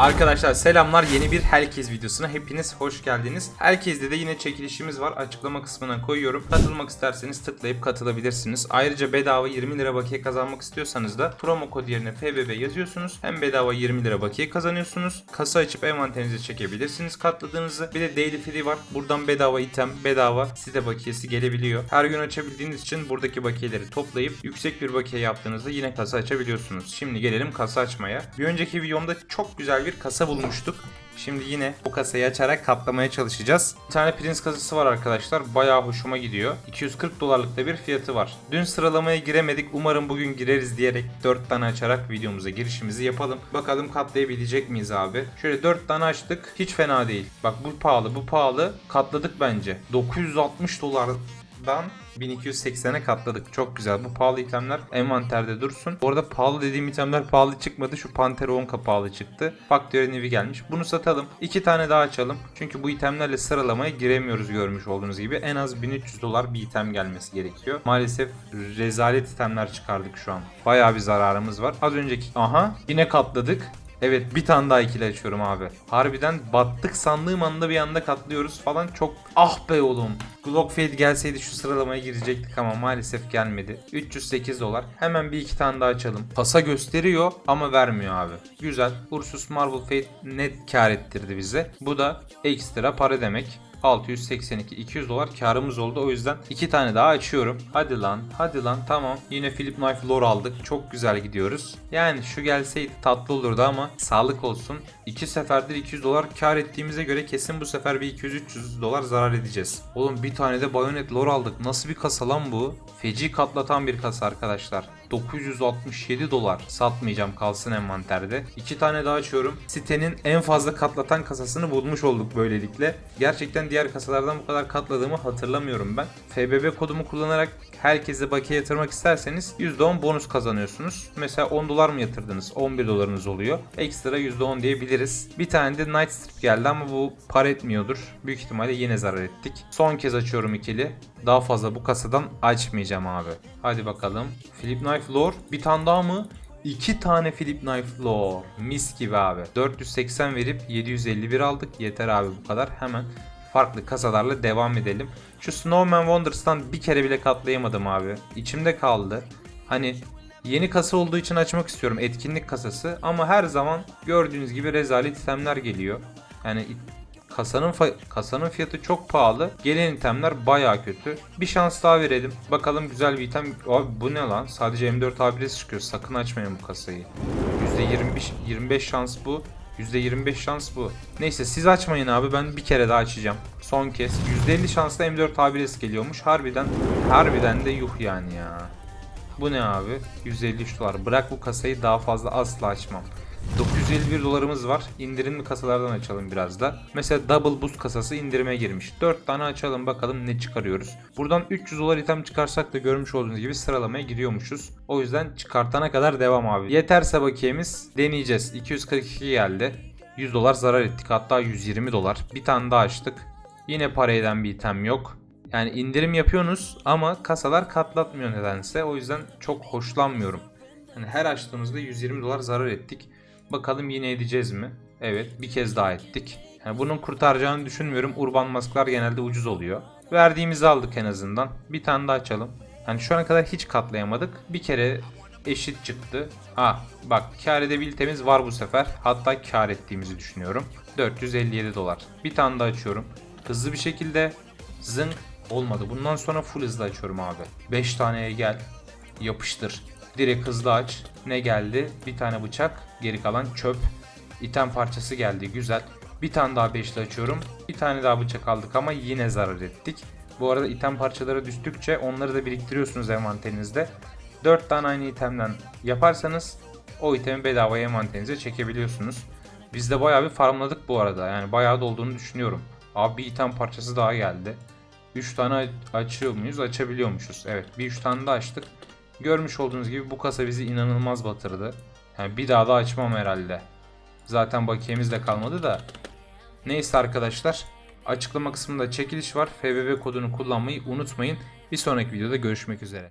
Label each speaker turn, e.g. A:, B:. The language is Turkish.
A: Arkadaşlar selamlar yeni bir Herkes videosuna hepiniz hoş geldiniz. Herkes'de de yine çekilişimiz var açıklama kısmına koyuyorum. Katılmak isterseniz tıklayıp katılabilirsiniz. Ayrıca bedava 20 lira bakiye kazanmak istiyorsanız da promo kod yerine FBB yazıyorsunuz. Hem bedava 20 lira bakiye kazanıyorsunuz. Kasa açıp envanterinize çekebilirsiniz katladığınızı. Bir de Daily Free var. Buradan bedava item, bedava site bakiyesi gelebiliyor. Her gün açabildiğiniz için buradaki bakiyeleri toplayıp yüksek bir bakiye yaptığınızda yine kasa açabiliyorsunuz. Şimdi gelelim kasa açmaya. Bir önceki videomda çok güzel bir kasa bulmuştuk. Şimdi yine o kasayı açarak katlamaya çalışacağız. Bir tane Prince kasası var arkadaşlar. Bayağı hoşuma gidiyor. 240 dolarlık da bir fiyatı var. Dün sıralamaya giremedik. Umarım bugün gireriz diyerek 4 tane açarak videomuza girişimizi yapalım. Bakalım katlayabilecek miyiz abi? Şöyle 4 tane açtık. Hiç fena değil. Bak bu pahalı bu pahalı. Katladık bence. 960 dolar dan 1280'e katladık. Çok güzel. Bu pahalı itemler envanterde dursun. Bu arada pahalı dediğim itemler pahalı çıkmadı. Şu Pantera 10 pahalı çıktı. Faktörün evi gelmiş. Bunu satalım. İki tane daha açalım. Çünkü bu itemlerle sıralamaya giremiyoruz görmüş olduğunuz gibi. En az 1300 dolar bir item gelmesi gerekiyor. Maalesef rezalet itemler çıkardık şu an. Bayağı bir zararımız var. Az önceki... Aha yine katladık. Evet bir tane daha ikili açıyorum abi. Harbiden battık sandığım anda bir anda katlıyoruz falan çok ah be oğlum. Glock Fade gelseydi şu sıralamaya girecektik ama maalesef gelmedi. 308 dolar. Hemen bir iki tane daha açalım. Pasa gösteriyor ama vermiyor abi. Güzel. Ursus Marble Fade net kar ettirdi bize. Bu da ekstra para demek. 682 200 dolar karımız oldu. O yüzden iki tane daha açıyorum. Hadi lan, hadi lan tamam. Yine Philip Knife lore aldık. Çok güzel gidiyoruz. Yani şu gelseydi tatlı olurdu ama sağlık olsun. İki seferdir 200 dolar kar ettiğimize göre kesin bu sefer bir 200-300 dolar zarar edeceğiz. Oğlum bir tane de Bayonet lore aldık. Nasıl bir kasa lan bu? Feci katlatan bir kasa arkadaşlar. 967 dolar. Satmayacağım kalsın envanterde. İki tane daha açıyorum. Sitenin en fazla katlatan kasasını bulmuş olduk böylelikle. Gerçekten diğer kasalardan bu kadar katladığımı hatırlamıyorum ben. FBB kodumu kullanarak herkese bakiye yatırmak isterseniz %10 bonus kazanıyorsunuz. Mesela 10 dolar mı yatırdınız? 11 dolarınız oluyor. Ekstra %10 diyebiliriz. Bir tane de Night Strip geldi ama bu par etmiyordur. Büyük ihtimalle yine zarar ettik. Son kez açıyorum ikili. Daha fazla bu kasadan açmayacağım abi. Hadi bakalım. Philip Knife Lore. Bir tane daha mı? İki tane Philip Knife Lore. Mis gibi abi. 480 verip 751 aldık. Yeter abi bu kadar. Hemen farklı kasalarla devam edelim. Şu Snowman Wonders'tan bir kere bile katlayamadım abi. İçimde kaldı. Hani yeni kasa olduğu için açmak istiyorum. Etkinlik kasası. Ama her zaman gördüğünüz gibi rezalet itemler geliyor. Yani Kasanın kasanın fiyatı çok pahalı. Gelen itemler baya kötü. Bir şans daha verelim. Bakalım güzel bir item. Abi bu ne lan? Sadece M4 abres çıkıyor. Sakın açmayın bu kasayı. %25 25 şans bu. %25 şans bu. Neyse siz açmayın abi ben bir kere daha açacağım. Son kez. %50 şansla M4 abres geliyormuş. Harbiden harbiden de yuh yani ya. Bu ne abi? 153 dolar. Bırak bu kasayı daha fazla asla açmam. 951 dolarımız var. İndirimli kasalardan açalım biraz da. Mesela Double Boost kasası indirime girmiş. 4 tane açalım bakalım ne çıkarıyoruz. Buradan 300 dolar item çıkarsak da görmüş olduğunuz gibi sıralamaya giriyormuşuz. O yüzden çıkartana kadar devam abi. Yeterse bakiyemiz deneyeceğiz. 242 geldi. 100 dolar zarar ettik. Hatta 120 dolar. Bir tane daha açtık. Yine para eden bir item yok. Yani indirim yapıyorsunuz ama kasalar katlatmıyor nedense. O yüzden çok hoşlanmıyorum. Yani her açtığımızda 120 dolar zarar ettik. Bakalım yine edeceğiz mi? Evet bir kez daha ettik. Yani bunun kurtaracağını düşünmüyorum. Urban masklar genelde ucuz oluyor. Verdiğimizi aldık en azından. Bir tane daha açalım. Yani şu ana kadar hiç katlayamadık. Bir kere eşit çıktı. Ha bak kar edebilitemiz var bu sefer. Hatta kar ettiğimizi düşünüyorum. 457 dolar. Bir tane daha açıyorum. Hızlı bir şekilde zınk olmadı. Bundan sonra full hızlı açıyorum abi. 5 taneye gel. Yapıştır. Direkt hızlı aç. Ne geldi? Bir tane bıçak. Geri kalan çöp. İtem parçası geldi. Güzel. Bir tane daha beşli açıyorum. Bir tane daha bıçak aldık ama yine zarar ettik. Bu arada item parçaları düştükçe onları da biriktiriyorsunuz envanterinizde. 4 tane aynı itemden yaparsanız o itemi bedavaya envanterinize çekebiliyorsunuz. Biz de bayağı bir farmladık bu arada. Yani bayağı da olduğunu düşünüyorum. Abi bir item parçası daha geldi. 3 tane açıyor muyuz? Açabiliyormuşuz. Evet bir 3 tane daha açtık. Görmüş olduğunuz gibi bu kasa bizi inanılmaz batırdı. Yani bir daha da açmam herhalde. Zaten bakiyemiz de kalmadı da. Neyse arkadaşlar. Açıklama kısmında çekiliş var. FBB kodunu kullanmayı unutmayın. Bir sonraki videoda görüşmek üzere.